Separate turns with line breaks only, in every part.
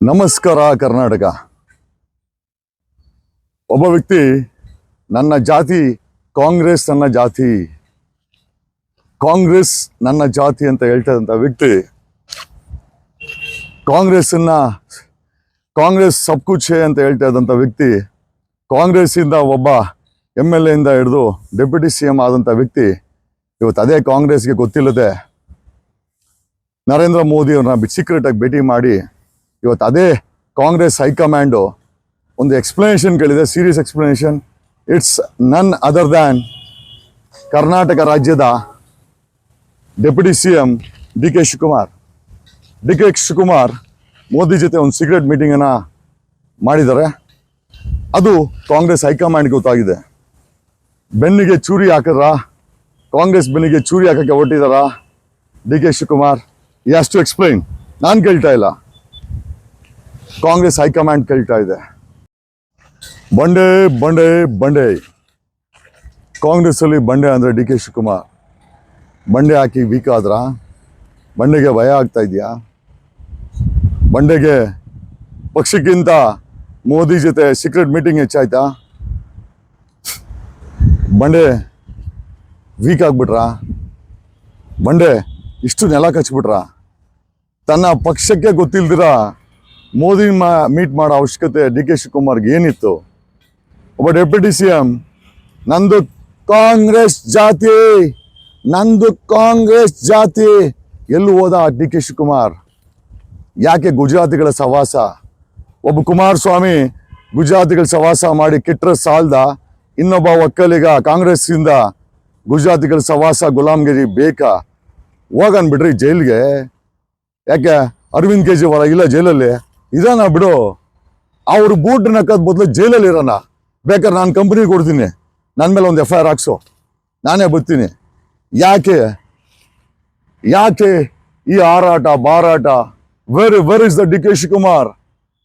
ನಮಸ್ಕಾರ ಕರ್ನಾಟಕ. ಒಬ್ಬ ವ್ಯಕ್ತಿ ನನ್ನ ಜಾತಿ, ಕಾಂಗ್ರೆಸ್ ನನ್ನ ಜಾತಿ, ಕಾಂಗ್ರೆಸ್ ನನ್ನ ಜಾತಿ ಅಂತ ಹೇಳ್ತಾ ಇದ್ದಂಥ ವ್ಯಕ್ತಿ ಕಾಂಗ್ರೆಸ್ಸನ್ನ ಕಾಂಗ್ರೆಸ್ ಸಬ್ಕುಚ್ಚೆ ಅಂತ ಹೇಳ್ತಾ ಇದ್ದಂಥ ವ್ಯಕ್ತಿ, ಕಾಂಗ್ರೆಸ್ಸಿಂದ ಒಬ್ಬ ಎಂ ಎಲ್ ಎಯಿಂದ ಹಿಡಿದು ಡೆಪ್ಯೂಟಿ ಸಿ ಎಂ ಆದಂಥ ವ್ಯಕ್ತಿ, ಇವತ್ತು ಅದೇ ಕಾಂಗ್ರೆಸ್ಗೆ ಗೊತ್ತಿಲ್ಲದೆ ನರೇಂದ್ರ ಮೋದಿ ಅವ್ರನ್ನ ಸೀಕ್ರೆಟಾಗಿ ಭೇಟಿ ಮಾಡಿ ಇವತ್ತು ಅದೇ ಕಾಂಗ್ರೆಸ್ ಹೈಕಮಾಂಡು ಒಂದು ಎಕ್ಸ್ಪ್ಲನೇಷನ್ ಕೇಳಿದೆ serious explanation it's none other than Karnataka ರಾಜ್ಯದ deputy C M D K Shivakumar. D K Shivakumar Modi ಜೊತೆ ಒಂದು ಸೀಕ್ರೆಟ್ ಮೀಟಿಂಗನ್ನು ಮಾಡಿದ್ದಾರೆ. ಅದು ಕಾಂಗ್ರೆಸ್ ಹೈಕಮಾಂಡ್ಗೆ ಗೊತ್ತಾಗಿದೆ. ಬೆನ್ನಿಗೆ ಚೂರಿ ಹಾಕಿದ್ರ? ಕಾಂಗ್ರೆಸ್ ಬೆನ್ನಿಗೆ ಚೂರಿ ಹಾಕೋಕ್ಕೆ ಹೊರಟಿದಾರ D K Shivakumar has to explain ನಾನು ಕೇಳ್ತಾ ಇಲ್ಲ. ಕಾಂಗ್ರೆಸ್ ಹೈಕಮಾಂಡ್ ಕೇಳ್ತಾ ಇದೆ. ಬಂಡೆ ಬಂಡೆ ಬಂಡೆ. ಕಾಂಗ್ರೆಸ್ ಅಲ್ಲಿ ಬಂಡೆ ಅಂದ್ರೆ ಡಿ ಕೆ ಶಿವಕುಮಾರ್. ಬಂಡೆ ಹಾಕಿ ವೀಕ್ ಆದ್ರ? ಬಂಡೆಗೆ ಭಯ ಆಗ್ತಾ ಇದೆಯಾ? ಬಂಡೆಗೆ ಪಕ್ಷಕ್ಕಿಂತ ಮೋದಿ ಜೊತೆ ಸೀಕ್ರೆಟ್ ಮೀಟಿಂಗ್ ಹೆಚ್ಚಾಯ್ತಾ? ಬಂಡೆ ವೀಕ್ ಆಗ್ಬಿಟ್ರ? ಬಂಡೆ ಇಷ್ಟು ನೆಲ ಕಚ್ಬಿಟ್ರಾ? ತನ್ನ ಪಕ್ಷಕ್ಕೆ ಗೊತ್ತಿಲ್ದಿರ? ಮೋದಿ ಮಾ ಮೀಟ್ ಮಾಡೋ ಅವಶ್ಯಕತೆ ಡಿ ಕೆ ಶಿವಕುಮಾರ್ಗೆ ಏನಿತ್ತು? ಒಬ್ಬ ಡೆಪ್ಯೂಟಿ ಸಿ ಎಂ ನಂದು ಕಾಂಗ್ರೆಸ್ ಜಾತಿ, ನಂದು ಕಾಂಗ್ರೆಸ್ ಜಾತಿ. ಎಲ್ಲಿ ಹೋದ ಡಿ ಕೆ ಶಿವಕುಮಾರ್? ಯಾಕೆ ಗುಜರಾತಿಗಳ ಸವಾಸ? ಒಬ್ಬ ಕುಮಾರಸ್ವಾಮಿ ಗುಜರಾತಿಗಳ ಸವಾಸ ಮಾಡಿ ಕೆಟ್ಟರೆ ಸಾಲ್ದ, ಇನ್ನೊಬ್ಬ ಒಕ್ಕಲಿಗ ಕಾಂಗ್ರೆಸ್ಸಿಂದ ಗುಜರಾತಿಗಳ ಸವಾಸ ಗುಲಾಮ್ಗಿರಿ ಬೇಕಾ? ಹೋಗನ್ಬಿಡ್ರಿ ಜೈಲ್ಗೆ. ಯಾಕೆ ಅರವಿಂದ್ ಕೇಜ್ರಿವಾಲ ಇಲ್ಲ ಜೈಲಲ್ಲಿ? ಇದಾನ ಬಿಡು. ಅವ್ರು ಬೂಟ್ ನಕ್ಕದ ಬದಲು ಜೈಲಲ್ಲಿ ಇರೋಣ ಬೇಕಾದ್ರೆ ನಾನು ಕಂಪ್ನಿಗೆ ಕೊಡ್ತೀನಿ. ನನ್ನ ಮೇಲೆ ಒಂದು ಎಫ್ ಐ ಆರ್ ಹಾಕ್ಸು. ನಾನೇ ಬರ್ತೀನಿ ಯಾಕೆ? ಯಾಕೆ ಈ ಆರಾಟ ಬಾರಾಟ? Where where is the D K Shivakumar?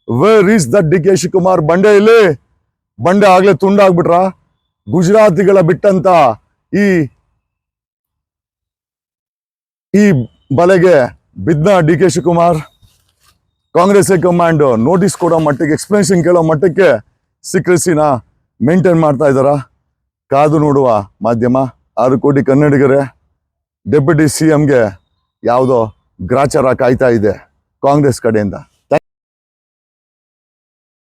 Where is the D K Shivakumar? ಬಂಡೆ ಇಲ್ಲಿ. ಬಂಡೆ ಆಗ್ಲೇ ತುಂಡಾಗ್ಬಿಟ್ರ. ಗುಜರಾತಿಗಳ ಬಿಟ್ಟಂತ ಈ ಈ ಬಲೆಗೆ ಬಿದ್ದ D K Shivakumar. Congress high command notice ಕೊಡೋ ಮಟ್ಟಕ್ಕೆ ಎಕ್ಸ್ಪ್ಲನೇಷನ್ ಕೇಳೋ ಮಟ್ಟಕ್ಕೆ ಸೀಕ್ರೆಸಿನ ಮೇಂಟೈನ್ ಮಾಡ್ತಾ ಇದ್ದಾರಾ? ಕಾದು ನೋಡುವ ಮಾಧ್ಯಮ. ಆರು ಕೋಟಿ ಕನ್ನಡಿಗರೇ ಡೆಪ್ಯೂಟಿ ಸಿ ಎಂಗೆ ಯಾವುದೋ ಗ್ರಾಚಾರ ಕಾಯ್ತಾ ಇದೆ ಕಾಂಗ್ರೆಸ್ ಕಡೆಯಿಂದ.